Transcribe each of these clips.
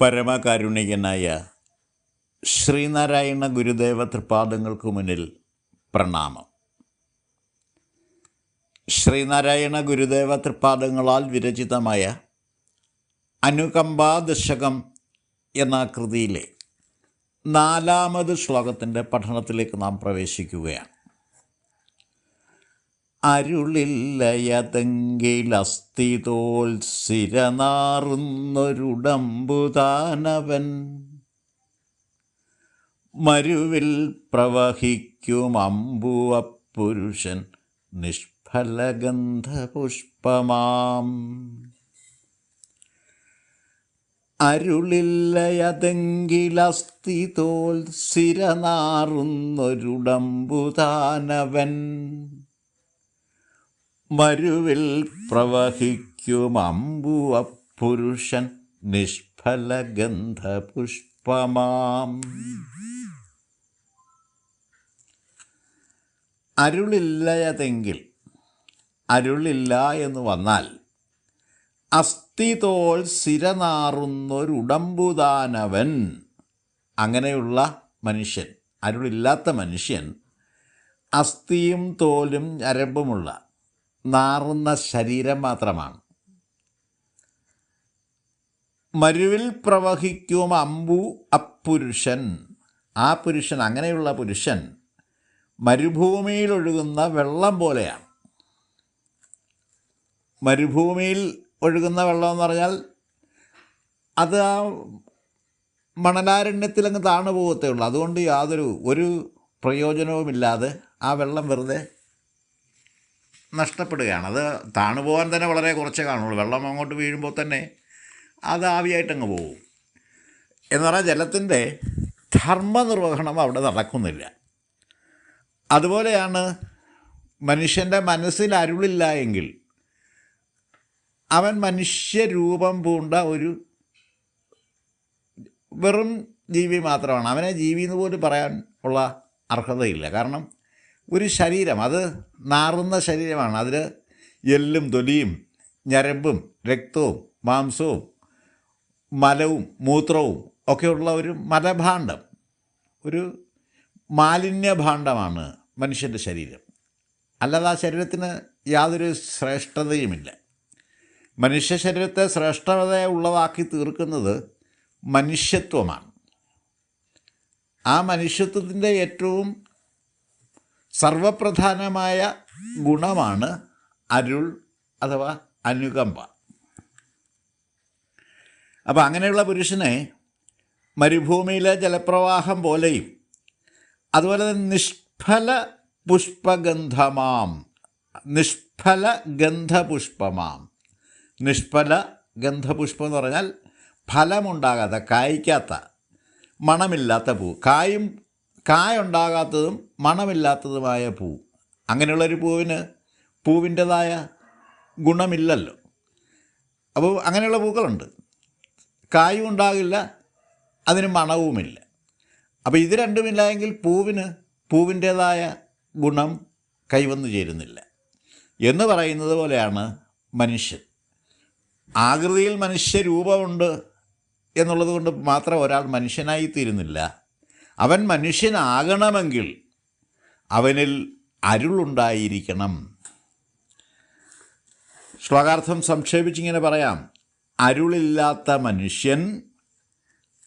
പരമകാരുണികനായ ശ്രീനാരായണ ഗുരുദേവ തൃപാദങ്ങൾക്ക് മുന്നിൽ പ്രണാമം. ശ്രീനാരായണ ഗുരുദേവ തൃപാദങ്ങളാൽ വിരചിതമായ അനുകമ്പാ ദശകം എന്ന കൃതിയിലെ നാലാമത് ശ്ലോകത്തിന്റെ പഠനത്തിലേക്ക് നാം പ്രവേശിക്കുകയാണ്. അരുളില്ലയതെങ്കിലസ്ഥിതോൽ സ്ഥിരനാറുന്നൊരുടമ്പുതാനവൻ മരുവിൽ പ്രവഹിക്കും അമ്പുവപ്പുരുഷൻ നിഷ്ഫലഗന്ധപുഷ്പമാം. അരുളില്ലയതെങ്കിലസ്ഥിതോൽ സിരനാറുന്നൊരുടമ്പുതാനവൻ. മരുവിൽ പ്രവഹിക്കുമമ്പുവപ്പുരുഷൻ നിഷ്ഫലഗന്ധപുഷ്പമാം. അരുളില്ലയതെങ്കിൽ അരുളില്ല എന്ന് വന്നാൽ അസ്ഥിതോൾ സ്ഥിരനാറുന്നൊരുടമ്പുദാനവൻ അങ്ങനെയുള്ള മനുഷ്യൻ അരുളില്ലാത്ത മനുഷ്യൻ അസ്ഥിയും തോലും ഞരമ്പുമുള്ള നാറുന്ന ശരീരം മാത്രമാണ്. മരുവിൽ പ്രവഹിക്കും അമ്പു അപ്പുരുഷൻ. ആ പുരുഷൻ അങ്ങനെയുള്ള പുരുഷൻ മരുഭൂമിയിൽ ഒഴുകുന്ന വെള്ളം പോലെയാണ്. മരുഭൂമിയിൽ ഒഴുകുന്ന വെള്ളം എന്ന് പറഞ്ഞാൽ അത് ആ മണലാരണ്യത്തിൽ അങ്ങ് താണു പോകത്തേ ഉള്ളൂ. അതുകൊണ്ട് യാതൊരു ഒരു പ്രയോജനവുമില്ലാതെ ആ വെള്ളം വെറുതെ നഷ്ടപ്പെടുകയാണ്. അത് താണു പോകാൻ തന്നെ വളരെ കുറച്ചേ കാണുള്ളൂ. വെള്ളം അങ്ങോട്ട് വീഴുമ്പോൾ തന്നെ അത് ആവിയായിട്ടങ്ങ് പോകും എന്ന് പറഞ്ഞാൽ ജലത്തിന്റെ ധർമ്മനിർവഹണം അവിടെ നടക്കുന്നില്ല. അതുപോലെയാണ് മനുഷ്യന്റെ മനസ്സിൽ അരുളില്ല എങ്കിൽ അവൻ മനുഷ്യരൂപം പൂണ്ട ഒരു വെറും ജീവി മാത്രമാണ്. അവനെ ജീവി എന്ന് പോലും പറയാൻ ഉള്ള അർഹതയില്ല. കാരണം ഒരു ശരീരം അത് നാറുന്ന ശരീരമാണ്. അതിൽ എല്ലും തൊലിയും ഞരമ്പും രക്തവും മാംസവും മലവും മൂത്രവും ഒക്കെയുള്ള ഒരു മലഭാണ്ഡം. ഒരു മാലിന്യഭാണ്ഡമാണ് മനുഷ്യന്റെ ശരീരം. അല്ലാതെ ആ ശരീരത്തിന് യാതൊരു ശ്രേഷ്ഠതയുമില്ല. മനുഷ്യ ശരീരത്തെ ശ്രേഷ്ഠത ഉള്ളതാക്കി തീർക്കുന്നത് മനുഷ്യത്വമാണ്. ആ മനുഷ്യത്വത്തിന്റെ ഏറ്റവും സർവപ്രധാനമായ ഗുണമാണ് അരുൾ അഥവാ അനുകമ്പ. അപ്പോൾ അങ്ങനെയുള്ള പുരുഷനെ മരുഭൂമിയിലെ ജലപ്രവാഹം പോലെയും അതുപോലെ തന്നെ നിഷ്ഫല പുഷ്പഗന്ധമാം നിഷ്ഫല ഗന്ധപുഷ്പമാം. നിഷ്ഫല ഗന്ധപുഷ്പം എന്ന് പറഞ്ഞാൽ ഫലമുണ്ടാകാത്ത കായ്ക്കാത്ത മണമില്ലാത്ത പൂ. കായും കായുണ്ടാകാത്തതും മണമില്ലാത്തതുമായ പൂ. അങ്ങനെയുള്ളൊരു പൂവിന് പൂവിന്റെതായ ഗുണമില്ലല്ലോ. അപ്പോൾ അങ്ങനെയുള്ള പൂക്കളുണ്ട്. കായും ഉണ്ടാകില്ല അതിന് മണവുമില്ല. അപ്പോൾ ഇത് രണ്ടുമില്ല എങ്കിൽ പൂവിന് പൂവിന്റേതായ ഗുണം കൈവന്നു ചേരുന്നില്ല. എന്ന് പറയുന്നത് പോലെയാണ് മനുഷ്യൻ. ആകൃതിയിൽ മനുഷ്യരൂപമുണ്ട് എന്നുള്ളത് കൊണ്ട് മാത്രം ഒരാൾ മനുഷ്യനായി തീരുന്നില്ല അവൻ മനുഷ്യനാകണമെങ്കിൽ അവനിൽ അരുളുണ്ടായിരിക്കണം. ശ്ലോകാർത്ഥം സംക്ഷേപിച്ചിങ്ങനെ പറയാം. അരുളില്ലാത്ത മനുഷ്യൻ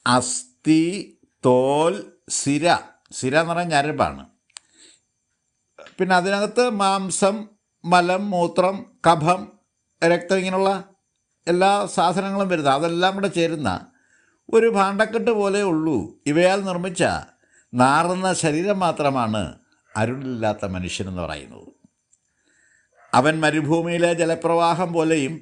അസ്ഥി തോൽ സിര. സിര എന്ന് പറഞ്ഞാൽ ഞരമ്പാണ്. പിന്നെ അതിനകത്ത് മാംസം മലം മൂത്രം കഫം രക്തം ഇങ്ങനെയുള്ള എല്ലാ സാധനങ്ങളും വരുന്നത്. അതെല്ലാം കൂടെ ചേരുന്ന ഒരു ഭാണ്ഡക്കെട്ട് പോലെ ഉള്ളൂ. ഇവയാൽ നിർമ്മിച്ച നാറുന്ന ശരീരം മാത്രമാണ് അരുളില്ലാത്ത മനുഷ്യനെന്ന് പറയുന്നത്. അവൻ മരുഭൂമിയിലെ ജലപ്രവാഹം പോലെയും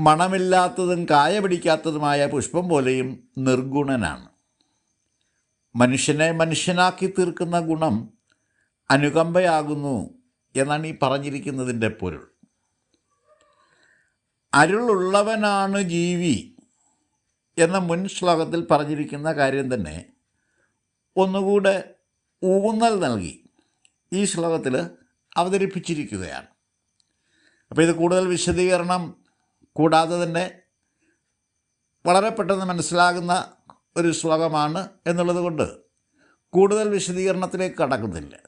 മണമില്ലാത്തതും കായ പിടിക്കാത്തതുമായ പുഷ്പം പോലെയും നിർഗുണനാണ്. മനുഷ്യനെ മനുഷ്യനാക്കി തീർക്കുന്ന ഗുണം അനുകമ്പയാകുന്നു എന്നാണ് ഈ പറഞ്ഞിരിക്കുന്നതിന്റെ പൊരുൾ. അരുളുള്ളവനാണ് ജീവി. എന്ന മുൻ ശ്ലോകത്തിൽ പറഞ്ഞിരിക്കുന്ന കാര്യം തന്നെ ഒന്നുകൂടെ ഊന്നൽ നൽകി ഈ ശ്ലോകത്തിൽ അവതരിപ്പിച്ചിരിക്കുകയാണ്. അപ്പോൾ ഇത് കൂടുതൽ വിശദീകരണം കൂടാതെ തന്നെ വളരെ പെട്ടെന്ന് മനസ്സിലാകുന്ന ഒരു ശ്ലോകമാണ് എന്നുള്ളത് കൊണ്ട് കൂടുതൽ വിശദീകരണത്തിലേക്ക് കടക്കുന്നില്ല.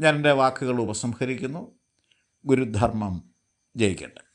ഞാൻ എന്റെ വാക്കുകൾ ഉപസംഹരിക്കുന്നു. ഗുരുധർമ്മം ജയിക്കട്ടെ.